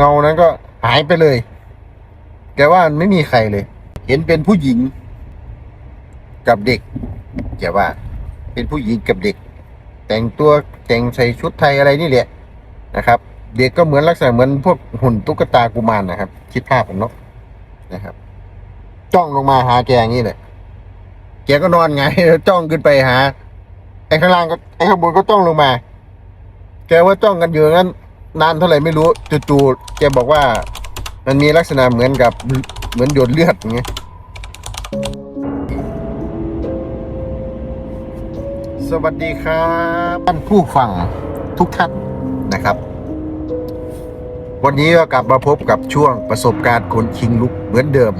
เงานั้นก็หายไปเลย แกว่าไม่มีใครเลย เห็นเป็นผู้หญิง กับเด็กแกว่า เป็นผู้หญิงกับเด็ก แต่งตัวแต่งใส่ชุดไทยอะไรนี่แหละนะครับ เด็กก็เหมือนลักษณะเหมือนพวกหุ่นตุ๊กตากุมารนะครับ คิดภาพผมเนาะนะครับ จ้องลงมาหาแกอย่างนี้เลยแกก็นอนไงจ้องขึ้นไปหาไอ้ข้างล่างก็ไอ้ข้างบนก็จ้องลงมา แกว่าจ้องกันอยู่งั้น นานเท่าไหร่ไม่รู้จู่ๆแกบอกว่า มันมีลักษณะเหมือนกับเหมือนหยดเลือดอย่างเงี้ยสวัสดีครับท่านผู้ฟังทุกท่านนะครับ วันนี้ก็กลับมาพบกับช่วงประสบการณ์คนคิงลุกเหมือนเดิม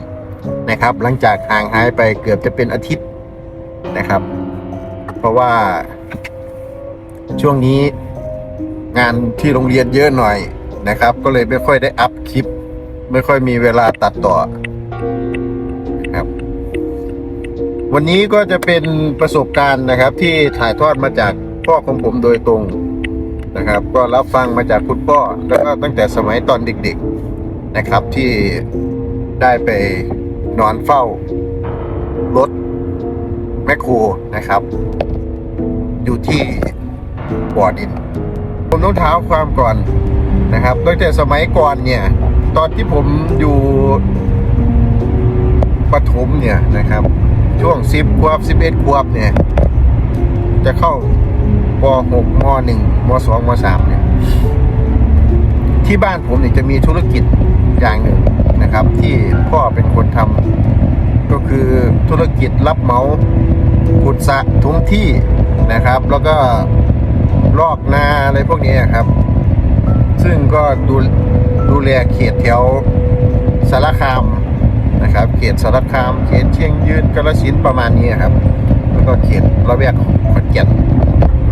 นะครับ หลังจากห่างหายไปเกือบจะเป็นอาทิตย์นะครับ เพราะว่าช่วงนี้ งานที่โรงเรียนเยอะหน่อยนะครับ ก็เลยไม่ค่อยได้อัพคลิป ไม่ค่อยมีเวลาตัดต่อครับ วันนี้ก็จะเป็นประสบการณ์นะครับ ที่ถ่ายทอดมาจากพ่อของผมโดยตรงนะครับ ก็รับฟังมาจากคุณพ่อแล้วก็ตั้งแต่สมัยตอนเด็ก ๆนะครับ ที่ได้ไปนอนเฝ้ารถแมคโครนะครับ อยู่ที่บ่อดิน ผมต้องเท้าความก่อนนะครับตั้งแต่สมัยก่อนเนี่ย ตอนที่ผมอยู่ปฐมเนี่ยนะครับ ช่วงสิบขวบสิบเอ็ดขวบเนี่ย จะเข้าปหกมหนึ่งมสองมสามเนี่ย ที่บ้านผมเนี่ยจะมีธุรกิจอย่างหนึ่งนะครับ ที่พ่อเป็นคนทำก็คือธุรกิจรับเหมาขุดสะทุ้งที่นะครับ แล้วก็ ลอกนาอะไรพวกนี้ครับ ซึ่งก็ดูดูแลเขตแถวสารคามนะครับ เขตสารคาม เขตเชียงยืนกาฬสินประมาณนี้ครับ แล้วก็เขตระแวกขอนแก่น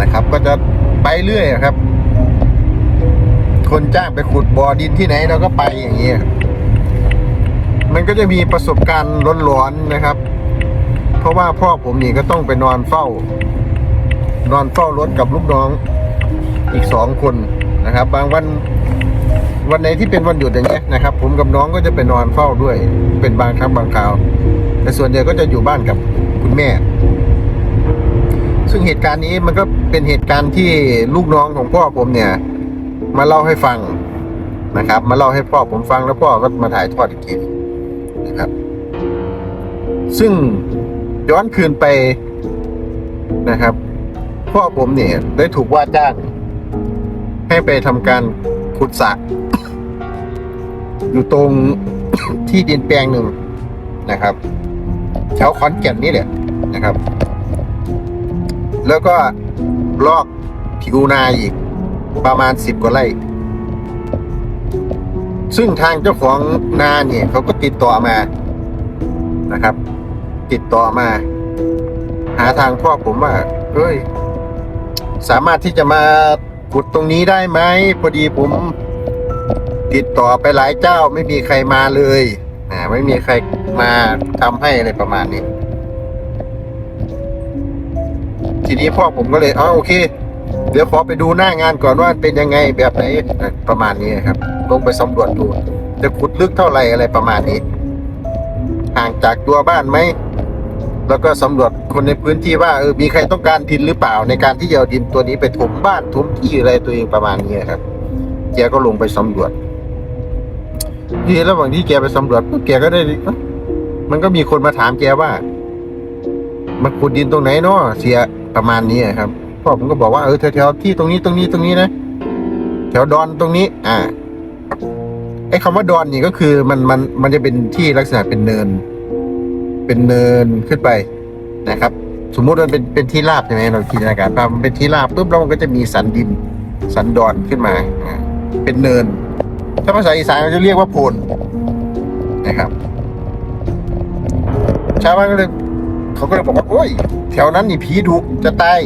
นะครับ ก็จะไปเรื่อยครับ คนจ้างไปขุดบ่อดินที่ไหนเราก็ไปอย่างนี้มันก็จะมีประสบการณ์ร้อนๆนะครับ เพราะว่าพ่อผมนี่ก็ต้องไปนอนเฝ้า นอนเฝ้ารถกับลูกน้องอีกสองคนนะครับ บางวันวันไหนที่เป็นวันหยุดอย่างเงี้ยนะครับ ผมกับน้องก็จะไปนอนเฝ้าด้วยเป็นบางครั้งบางคราว แต่ส่วนใหญ่ก็จะอยู่บ้านกับคุณแม่ ซึ่งเหตุการณ์นี้มันก็เป็นเหตุการณ์ที่ลูกน้องของพ่อผมเนี่ย มาเล่าให้ฟังนะครับ มาเล่าให้พ่อผมฟังแล้วพ่อก็มาถ่ายทอดอีกทีนะครับ ซึ่งย้อนคืนไปนะครับ พ่อผมเนี่ยได้ถูกว่าจ้าง ให้ไปทำการขุดสระอยู่ตรงที่ดินแปลงหนึ่งนะครับแถวขอนแก่นนี่แหละนะครับ แล้วก็ลอกผิวนาอีกประมาณสิบกว่าไร่ซึ่งทางเจ้าของนาเนี่ยเขาก็ติดต่อมานะครับ ติดต่อมา หาทางพ่อผมว่าเฮ้ย สามารถที่จะมาขุดตรงนี้ได้ไหมพอดีผมติดต่อไปหลายเจ้าไม่มีใครมาเลยอ่าไม่มีใครมาทำให้อะไรประมาณนี้ ทีนี้พ่อผมก็เลยอ๋อโอเค เดี๋ยวขอไปดูหน้างานก่อนว่าเป็นยังไงแบบไหนประมาณนี้ครับ ลงไปสำรวจดู จะขุดลึกเท่าไหร่อะไรประมาณนี้ห่างจากตัวบ้านไหม แล้วก็สำรวจคนในพื้นที่ว่าเออมีใครต้องการดินหรือเปล่า ในการที่จะเอาดินตัวนี้ไปถมบ้านถมที่อะไรตัวเองประมาณนี้ครับแกก็ลงไปสำรวจทีนี้ระหว่างที่แกไปสำรวจปุ๊บแกก็ได้เอ๊ะมันก็มีคนมาถามแกว่ามาขุดดินตรงไหนเนาะเสียประมาณนี้ครับพ่อผมก็บอกว่าเออแถวๆที่ตรงนี้ตรงนี้ตรงนี้นะแถวดอนตรงนี้ อ่าไอ้คำว่าดอนนี่ก็คือมันมันมันจะเป็นที่ลักษณะเป็นเนิน เป็นเนินขึ้นไปนะครับ สมมุติมันเป็นเป็นที่ราบใช่ไหมเราจินตนาการภาพมันเป็นที่ราบปุ๊บแล้วมันก็จะมีสันดินสันดอนขึ้นมา เป็นเนิน ถ้าภาษาอีสานเราจะเรียกว่าโพนนะครับชาวบ้านก็เลยเขาก็เลยบอกว่าโอ้ย แถวนั้นนี่ผีดุจะตาย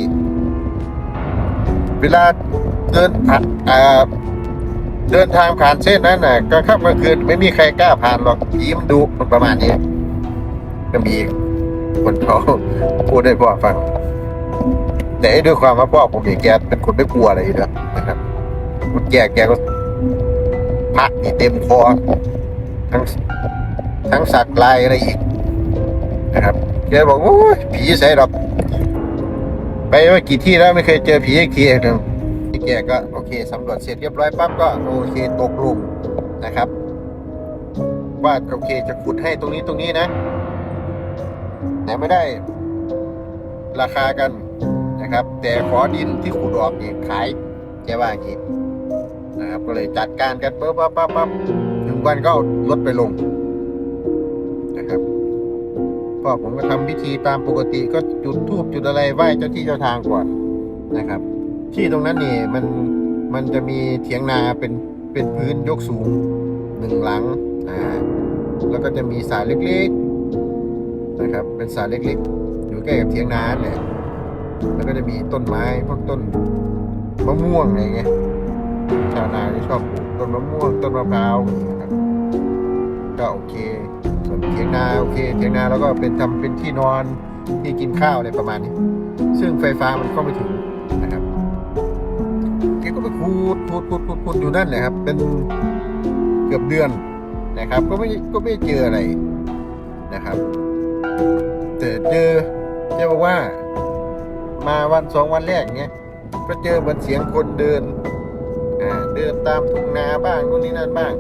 เวลาเดินผ่านเดินทางผ่านเส้นนั้นน่ะกลางค่ำกลางคืนไม่มีใครกล้าผ่านหรอกผีมันดุมันประมาณนี้ ก็มีคนเขาพูดให้พ่อฟัง แต่ด้วยความว่าพ่อผมเนี่ยแกเป็นคนไม่กลัวอะไรอยู่แล้วนะครับแกแกก็พระนี่เต็มคอทั้งทั้งสักลายอะไรอีกนะครับแกบอกโอ้ยผีใส่ดอกไปว่ากี่ที่แล้วไม่เคยเจอผีอีกทีหนึ่งพี่แกก็โอเคสำรวจเสร็จเรียบร้อยปั๊บก็โอเคตกลงนะครับ ว่าโอเคจะขุดให้ตรงนี้ตรงนี้นะ แต่ไม่ได้ราคากันนะครับ แต่ขอดินที่ขุดออกนี่ขายแกว่าอย่างนี้นะครับ ก็เลยจัดการกันปั๊บปั๊บปั๊บปั๊บถึงวันก็เอารถไปลงนะครับพ่อผมก็ทำพิธีตามปกติก็จุดธูปจุดอะไรไหว้เจ้าที่เจ้าทางก่อนนะครับ ที่ตรงนั้นนี่มันมันจะมีเถียงนาเป็นเป็นพื้นยกสูงหนึ่งหลังอ่าแล้วก็จะมีสายเล็กๆ นะครับ เป็นสาเล็กๆ อยู่ใกล้กับเถียงนาเนี่ยแล้วก็จะมีต้นไม้พวกต้นมะม่วงอะไรเงี้ยชาวนาที่ชอบปลูกต้นมะม่วงต้นมะพร้าวนะครับก็โอเค ส่วนเถียงนาโอเคเถียงนาแล้วก็เป็นทำเป็นที่นอนที่กินข้าวอะไรประมาณนี้ ซึ่งไฟฟ้ามันเข้าไม่ถึงนะครับแกก็ไปคูดคูดคูดคูดคูดอยู่นั่นแหละครับ เป็นเกือบเดือนนะครับ ก็ไม่ก็ไม่เจออะไรนะครับ เจอเจอบอกว่า มาวันสองวันแรกเนี้ยก็เจอเหมือนเสียงคนเดินอ่าเดินตามทุ่งนาบ้างนู่นนี่นั่นบ้าง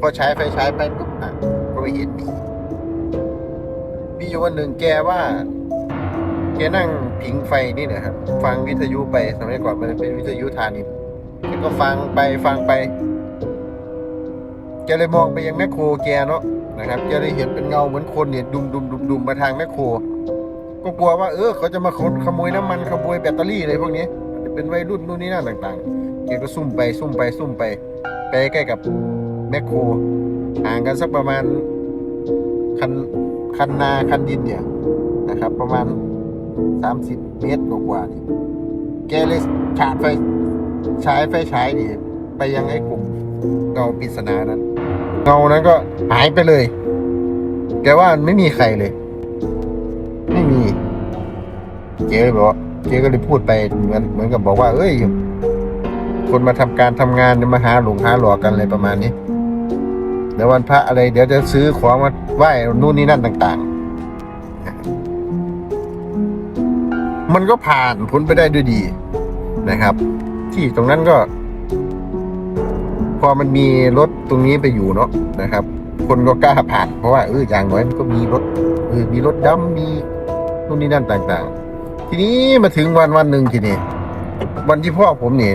พอใช้ไฟฉายไปปุ๊บอะก็ไม่เห็นมีมีอยู่วันหนึ่งแกว่าแกนั่งผิงไฟนี่นะครับ ฟังวิทยุไปสมัยก่อนมันเป็นวิทยุธานินแกก็ฟังไปฟังไปแกเลยมองไปยังแมคโครแกเนาะ นะครับแกเลยเห็นเป็นเงาเหมือนคนเนี่ยดุมดุมดุมดุมมาทางแมคโคร ก็กลัวว่าเออเขาจะมาขนขโมยน้ำมันขโมยแบตเตอรี่อะไรพวกนี้จะเป็นวัยรุ่นนู่นนี่นั่นต่างๆแกก็ซุ่มไปซุ่มไปซุ่มไปไปใกล้กับแมคโครห่างกันสักประมาณคันคันนาคันดินเนี่ยนะครับ ประมาณสามสิบเมตรกว่าๆนี่แกเลยฉาดไฟฉายไฟฉายนี่ไปยังไอ้กลุ่มเงาปริศนานั้น เงานั้นก็หายไปเลย แกว่าไม่มีใครเลย ไม่มี เจ๊เลยบอกว่าเจ๊ก็เลยพูดไปเหมือนเหมือนกับบอกว่า เอ้ย คนมาทำการทำงานเนี่ยมาหาหลงหาหลอกกันอะไรประมาณนี้เดี๋ยววันพระอะไร เดี๋ยวจะซื้อของมาไหว้นู่นนี่นั่นต่าง ๆ มันก็ผ่านพ้นไปได้ด้วยดีนะครับ ที่ตรงนั้นก็ พอมันมีรถตรงนี้ไปอยู่เนาะนะครับ คนก็กล้าผ่านเพราะว่าเอออย่างน้อยมันก็มีรถเออมีรถดำมีนู่นนี่นั่นต่างๆ ทีนี้มาถึงวันวันหนึ่งทีนี้วันที่พ่อผมเนี่ย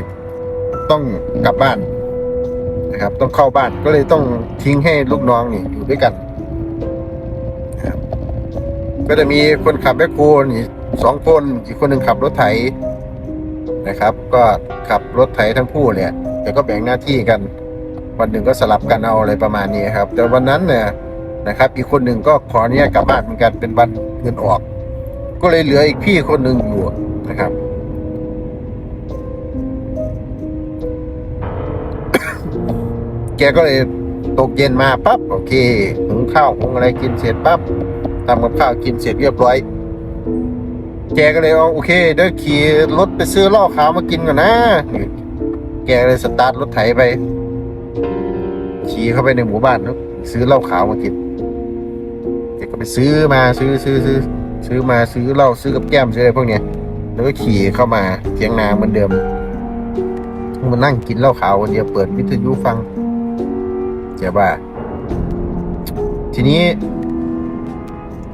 ต้องกลับบ้านนะครับ ต้องเข้าบ้านก็เลยต้องทิ้งให้ลูกน้องนี่อยู่ด้วยกันก็จะมีคนขับแบคโฮนี่สองคนอีกคนหนึ่งขับรถไถนะครับ ก็ขับรถไถทั้งคู่เนี่ย เดี๋ยวก็แบ่งหน้าที่กัน วันหนึ่งก็สลับกันเอาอะไรประมาณนี้ครับ แต่วันนั้นเนี่ยนะครับ อีกคนหนึ่งก็ขออนุญาตกลับบ้านเหมือนกันเป็นวันเงินออก ก็เลยเหลืออีกพี่คนหนึ่งอยู่นะครับแกก็เลยตกเย็นมาปั๊บโอเคหุงข้าวหุงอะไรกินเสร็จปั๊บทำกับข้าวกินเสร็จเรียบร้อย แกก็เลยเอาโอเคเดี๋ยวขี่รถไปซื้อเหล้าขาวมากินก่อนนะแก แกเลยสตาร์ทรถไถไป ขี่เข้าไปในหมู่บ้านแล้วซื้อเหล้าขาวมากินแกก็ไปซื้อมาซื้อซื้อซื้อซื้อมาซื้อเหล้าซื้อกับแก้มซื้ออะไรพวกเนี้ยแล้วก็ขี่เข้ามาเทียงนาเหมือนเดิมมานั่งกินเหล้าขาวคนเดียวเปิดวิทยุฟังแกว่าทีนี้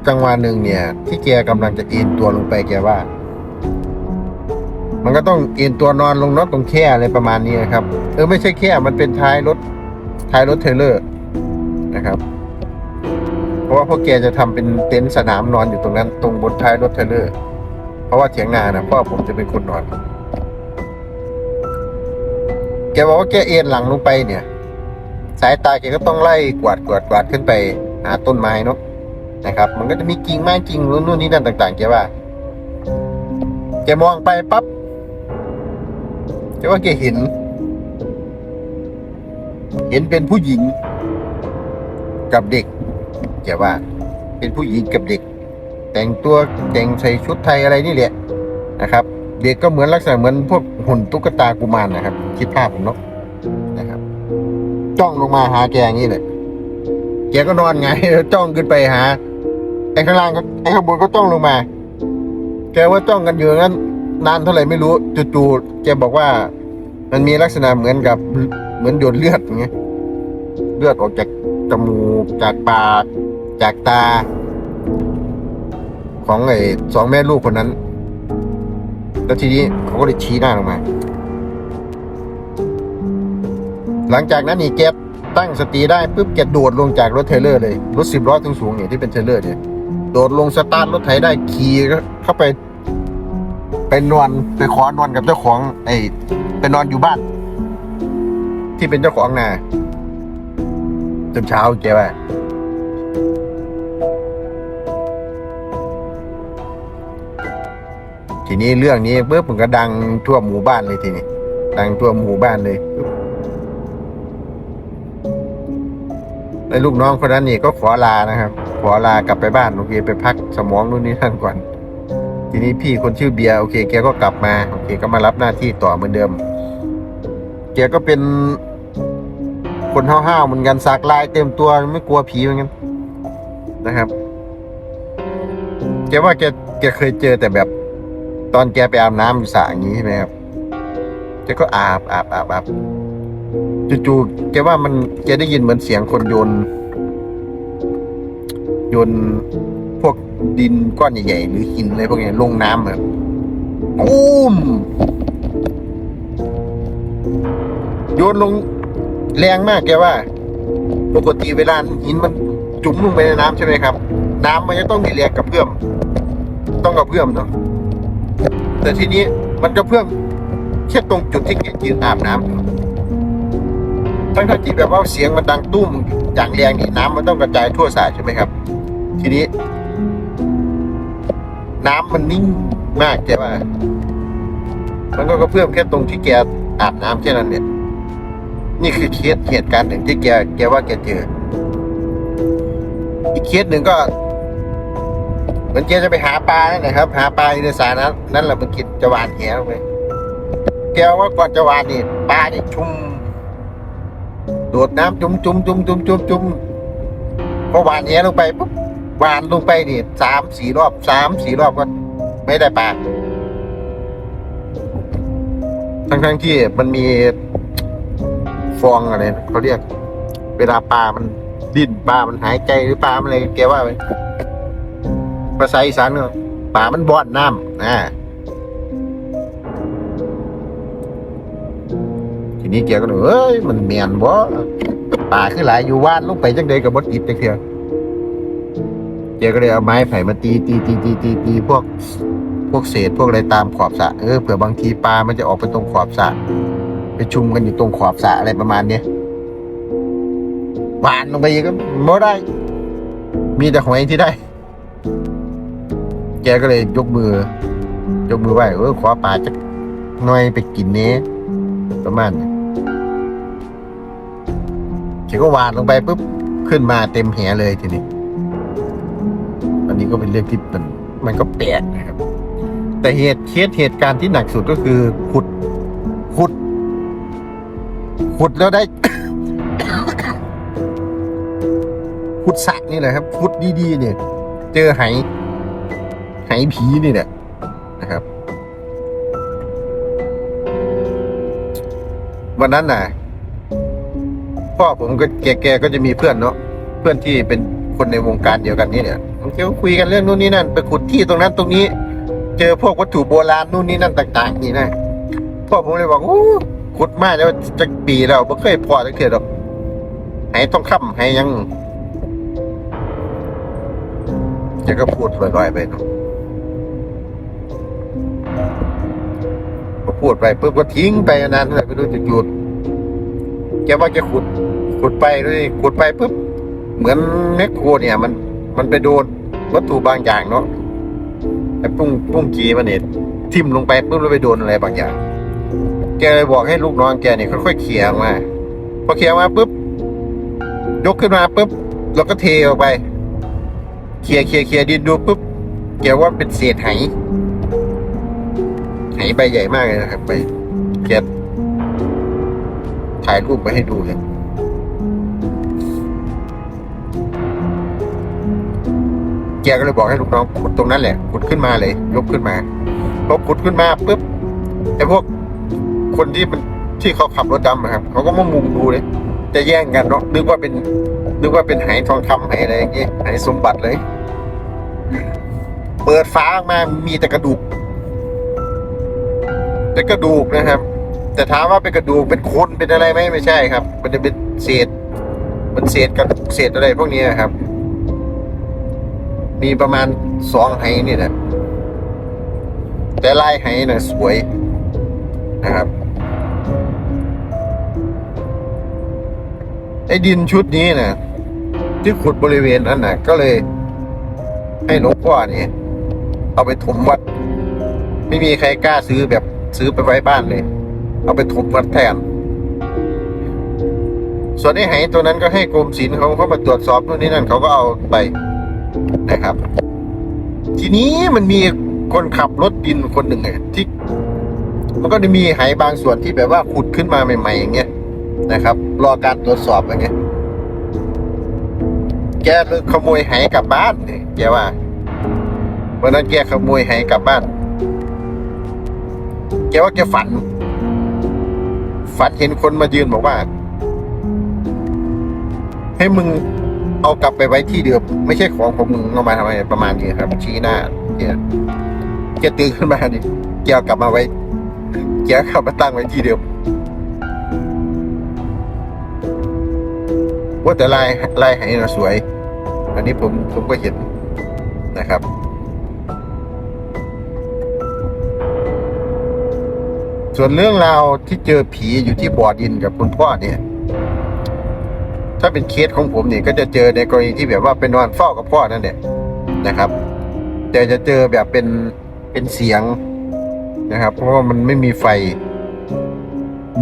จังหวะหนึ่งเนี่ย ที่แกกำลังจะเอ็นตัวลงไปแกว่า มันก็ต้องเอ็นตัวนอนลงน็อตตรงแค่อะไรประมาณนี้นะครับ เออไม่ใช่แค่มันเป็นท้ายรถท้ายรถเทเลอร์นะครับ เพราะว่าพวกแกจะทำเป็นเต็นท์สนามนอนอยู่ตรงนั้น ตรงบนท้ายรถเทเลอร์ เพราะว่าเถียงนานะพ่อผมจะเป็นคนนอน แกบอกว่าแกเอ็นหลังลงไปเนี่ย สายตาแกก็ต้องไล่กวาดกวาดกวาดขึ้นไปหาต้นไม้เนาะนะครับ มันก็จะมีกิ่งไม้กิ่งนู่นนี่นั่นต่าง ๆ แกว่าแกมองไปปั๊บ แกว่าแกเห็น เห็นเป็นผู้หญิงกับเด็กแกว่า เป็นผู้หญิงกับเด็ก แต่งตัวแต่งใส่ชุดไทยอะไรนี่แหละนะครับ เด็กก็เหมือนลักษณะเหมือนพวกหุ่นตุ๊กตากุมารนะครับ คิดภาพผมเนาะนะครับ จ้องลงมาหาแกอย่างนี้เลยแกก็นอนไงแล้วจ้องขึ้นไปหาไอ้ข้างล่างก็ไอ้ข้างบนก็จ้องลงมา แกว่าจ้องกันอยู่งั้น นานเท่าไหร่ไม่รู้จู่ๆแกบอกว่า มันมีลักษณะเหมือนกับเหมือนหยดเลือดอย่างเงี้ยเลือดออกจากจมูกจากปากจากตา ของไอ้สองแม่ลูกคนนั้น แล้วทีนี้เขาก็เลยชี้หน้าลงมา หลังจากนั้นนี่แกตั้งสติได้ปุ๊บแกโดดลงจากรถเทเลอร์เลยรถสิบล้อถึงสูงเนี่ยที่เป็นเทเลอร์เนี่ยโดดลงสตาร์ทรถไถได้ขี่เข้าไป ไปนอนไปขอนอนกับเจ้าของไอ้ไปนอนอยู่บ้าน ที่เป็นเจ้าของนาจนเช้าแกว่าทีนี้เรื่องนี้ปุ๊บมันก็ดังทั่วหมู่บ้านเลยทีนี้ดังทั่วหมู่บ้านเลยไอ้ลูกน้องคนนั้นนี่ก็ขอลานะครับ ขอลากลับไปบ้านโอเคไปพักสมองนู่นนี่นั่นก่อน ทีนี้พี่คนชื่อเบียร์โอเคแกก็กลับมาโอเคก็มารับหน้าที่ต่อเหมือนเดิมแกก็เป็นคนห้าวๆเหมือนกันสักลายเต็มตัวไม่กลัวผีเหมือนกันนะครับแกว่าแกแกเคยเจอแต่แบบ ตอนแกไปอาบน้ำอยู่สระอย่างนี้ใช่ไหมครับแกก็อาบอาบอาบอาบจู่ๆแกว่ามันแกได้ยินเหมือนเสียงคนโยนโยน ดินก้อนใหญ่ๆหรือหินอะไรพวกนี้ลงน้ำครับอุ้มโยนลงแรงมากแกว่า ปกติเวลาหินมันจุ่มลงไปในน้ำใช่ไหมครับ น้ำมันจะต้องมีแรงกระเพื่อม ต้องกระเพื่อมเนาะแต่ทีนี้มันก็เพิ่อมแค่ตรงจุดที่แกยืนอาบน้ำทั้งที่แบบว่าเสียงมันดังตุ้มอย่างแรงนี่น้ำมันต้องกระจายทั่วสระใช่ไหมครับ ทีนี้ น้ำมันนิ่งมากแกว่า มันก็กระเพื่อมแค่ตรงที่แกอาบน้ำแค่นั้นเนี่ย นี่คือเคสเหตุการณ์หนึ่งที่แกแกว่าแกเจอ อีกเคสหนึ่งก็เหมือนแกจะไปหาปลานั่นนะครับ หาปลาในสระนั้นนั่นแหละมันกินจะหวานแหลงไปแกว่าก่อนจะหวานนี่ปลานี่ชุ่มโดดน้ำจุ่มจุ่มจุ่มจุ่มจุ่มจุ่มพอหวานแหลงไปปุ๊บ วานลงไปนี่สามสี่รอบสามสี่รอบก็ไม่ได้ปลาทั้งทั้งที่มันมีฟองอะไรเขาเรียก เวลาปลามันดิ้นปลามันหายใจหรือปลามันอะไรแกว่าไปภาษาอีสานก็ป่ามันบอดน้ำอ่าทีนี้แกก็เลยเอ้ยมันเมียนบ่ป่าคือหลายอยู่ว่านลงไปจังใดกับบดติดจังเทีย แกก็เลยเอาไม้ไผ่มาตีตีตีตีตีตีพวกพวกเศษพวกอะไรตามขอบสระเออเผื่อบางทีปลามันจะออกไปตรงขอบสระไปชุมกันอยู่ตรงขอบสระอะไรประมาณเนี้ยหวานลงไปอีกก็บ่ได้ มีแต่หอยที่ได้ แกก็เลยยกมือ ยกมือไหว้เออขอปลาจะหน่อยไปกินเนี้ประมาณนี้แกก็วานลงไปปุ๊บขึ้นมาเต็มแหเลยทีนี้ นนี้ก็เป็นเรื่องที่มันมันก็แปลกนะครับ แต่เหตุเคสเหตุการณ์ที่หนักสุดก็คือขุดขุด ขุดแล้วได้ ขุดสระนี่แหละครับขุดดีๆเนี่ย เจอไหไหผีนี่แหละนะครับ วันนั้นน่ะพ่อผมก็แกแกก็จะมีเพื่อนเนาะเพื่อนที่เป็นคนในวงการเดียวกันนี่เนี่ย บางทีก็คุยกันเรื่องนู่นนี่นั่นไปขุดที่ตรงนั้นตรงนี้ เจอพวกวัตถุโบราณนู่นนี่นั่นต่าง ๆ นี่นะพ่อผมเลยบอกโอ้ขุดมากแล้วจะปีแล้วไม่เคยพอจักเทียดอกไหต้องคำไหยังแกก็พูดลอยๆไปเนาะพอพูดไปปุ๊บก็ทิ้งไปนานเท่าไหร่ไม่รู้จะหยุดแกว่าแกขุดขุดไปเลยขุดไปปุ๊บเหมือนแมคโครเนี่ย มันมันไปโดน วัตถุบางอย่างเนาะไอ้ปุ้งปุ้งกีมันเนี่ยทิ่มลงไปปุ๊บแล้วไปโดนอะไรบางอย่าง แกเลยบอกให้ลูกน้องแกเนี่ยค่อยๆเขี่ยมาพอเขี่ยมาปุ๊บยกขึ้นมาปุ๊บแล้วก็เทออกไปเขี่ยเขี่ยเขี่ยดินดูปุ๊บแกว่าเป็นเศษไหไหใบใหญ่มากเลยนะครับใบเกียถ่ายรูปไปให้ดูเลย แกก็เลยบอกให้ลูกน้องขุดตรงนั้นแหละขุดขึ้นมาเลย ยกขึ้นมาพอขุดขึ้นมาปุ๊บไอ้พวกคนที่มันที่เขาขับรถดำอะครับเขาก็มามุงดูเลย จะแย่งกันเนาะนึกว่าเป็นนึกว่าเป็นไหทองคำไหอะไรอย่างเงี้ยไหสมบัติเลย เปิดฟ้าออกมามีแต่กระดูกแต่กระดูกนะครับ แต่ถามว่าเป็นกระดูกเป็นคนเป็นอะไรไหมไม่ใช่ครับ มันจะเป็นเศษ มันเศษกับเศษอะไรพวกนี้ครับ มีประมาณสองไหนี่แหละแต่ลายไหน่ะสวยนะครับไอ้ดินชุดนี้นะที่ขุดบริเวณนั้นนะก็เลย ให้หลวงพ่อนี่เอาไปถมวัด ไม่มีใครกล้าซื้อแบบซื้อไปไว้บ้านเลย เอาไปถมวัดแทน ส่วนไอ้ไหตัวนั้นก็ให้กรมศิลป์เขาเข้ามาตรวจสอบนู่นนี่นั่นเขาก็เอาไป นะครับ ทีนี้มันมีคนขับรถดินคนหนึ่งอะที่มันก็จะมีไหบางส่วนที่แบบว่าขุดขึ้นมาใหม่ๆอย่างเงี้ยนะครับ รอการตรวจสอบอย่างเงี้ยแกเลยขโมยไหกลับบ้านเนี่ยแกว่าวันนั้นแกขโมยไหกลับบ้าน แกว่าแกฝัน ฝันเห็นคนมายืนบอกว่า ให้มึง เอากลับไปไว้ที่เดิมไม่ใช่ของของมึงเอามาทำไมประมาณนี้ครับ ชี้หน้าแกแกตื่นขึ้นมาดิแกเอากลับมาไว้แกเกลับมาตั้งไว้ที่เดิมว่าแต่ลายลายไหนะสวย อันนี้ผมผมก็เห็นนะครับส่วนเรื่องราวที่เจอผีอยู่ที่บ่อดินกับคุณพ่อเนี่ย ถ้าเป็นเคสของผมเนี่ยก็จะเจอในกรณีที่แบบว่าเป็นนอนเฝ้ากับพ่อนั่นแหละนะครับ แต่จะเจอแบบเป็นเป็นเสียงนะครับ เพราะว่ามันไม่มีไฟ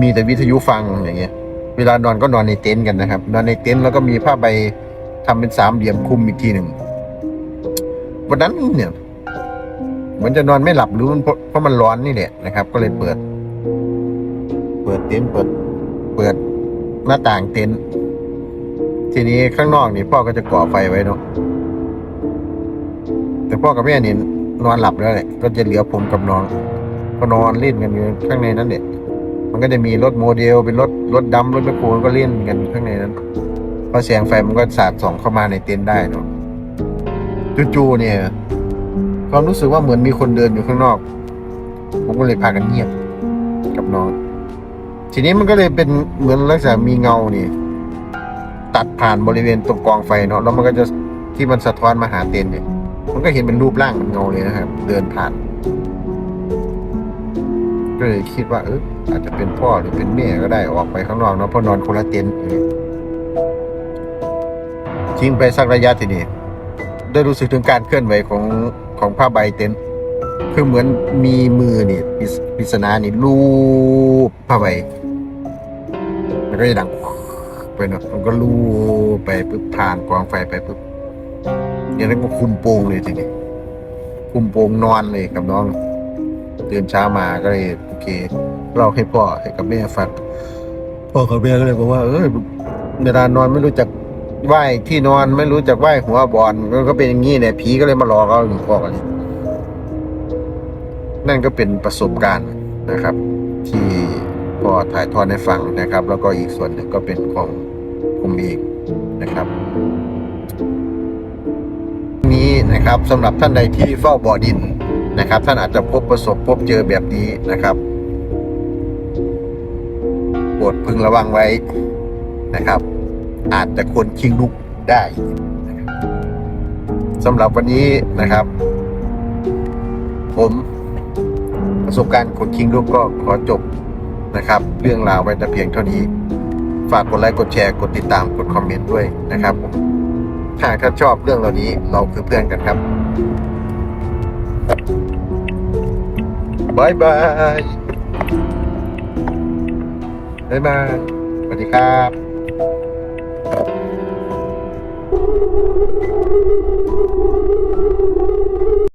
มีแต่วิทยุฟังอย่างเงี้ย เวลานอนก็นอนในเต็นท์กันนะครับ นอนในเต็นท์แล้วก็มีผ้าใบทำเป็นสามเหลี่ยมคุมอีกทีหนึ่งวันนั้นเนี่ยเหมือนจะนอนไม่หลับหรือมันเพราะเพราะมันร้อนนี่แหละนะครับ ก็เลยเปิด เปิดเต็นท์เปิด เปิดหน้าต่างเต็นท์ ทีนี้ข้างนอกนี่พ่อก็จะก่อไฟไว้เนาะแต่พ่อกับแม่นี่นอนหลับแล้วแหละก็จะเหลือผมกับน้อง ก็นอนเล่นกันอยู่ข้างในนั้นเนี่ยมันก็จะมีรถโมเดลเป็นรถรถดำรถแมคโครก็เล่นกันข้างในนั้นพอแสงไฟมันก็สาดส่องเข้ามาในเต็นท์ได้เนาะจู่ๆเนี่ยความรู้สึกว่าเหมือนมีคนเดินอยู่ข้างนอก ผมก็เลยพากันเงียบกับน้อง ทีนี้มันก็เลยเป็นเหมือนลักษณะมีเงานี่ ตัดผ่านบริเวณตรงกองไฟเนาะแล้วมันก็จะที่มันสะท้อนมาหาเต็นท์เนี่ยมันก็เห็นเป็นรูปร่างเป็นเงาเลยนะครับ เดินผ่านก็เลยคิดว่าเอออาจจะเป็นพ่อหรือเป็นแม่ก็ได้ออกไปข้างนอกเนาะเพราะนอนคนละเต็นท์ทิ้งไปสักระยะทีนี้ได้รู้สึกถึงการเคลื่อนไหวของของผ้าใบเต็นท์คือเหมือนมีมือนี่ปริศปริศนานี่ลูบผ้าใบมันก็จะดัง ไปเนะมันก็ลูบไปปุ๊บผ่านกองไฟไปปุ๊บอย่างนั้นก็คุมโปงเลยทีนี้คุมโปงนอนเลยกับน้องตื่นเช้ามาก็เลยโอเคเล่าให้พ่อให้กับแม่ฟังพ่อกับแม่ก็เลยบอกว่า เออเวลานอนไม่รู้จักไหว้ที่นอนไม่รู้จักไหว้หัวบอลมันก็เป็นอย่างนี้เนี่ยผีก็เลยมาหลอกเอาอยู่พ่อกันนั่นก็เป็นประสบการณ์นะครับ ที่ พ่อถ่ายทอดให้ฟังนะครับ แล้วก็อีกส่วนหนึ่งก็เป็นของผมเองนะครับนี้นะครับสำหรับท่านใดที่เฝ้าบ่อดินนะครับ ท่านอาจจะพบประสบพบเจอแบบนี้นะครับโปรดพึงระวังไว้นะครับ อาจจะคนคิงลุกได้สำหรับวันนี้นะครับ ผมประสบการณ์คนคิงลุกก็ขอจบ นะครับ เรื่องราวไว้แต่เพียงเท่านี้ ฝากกดไลค์กดแชร์กดติดตามกดคอมเมนต์ด้วยนะครับผมถ้าท่านชอบเรื่องเหล่านี้เราคือเพื่อนกันครับบายบายบายบายสวัสดีครับ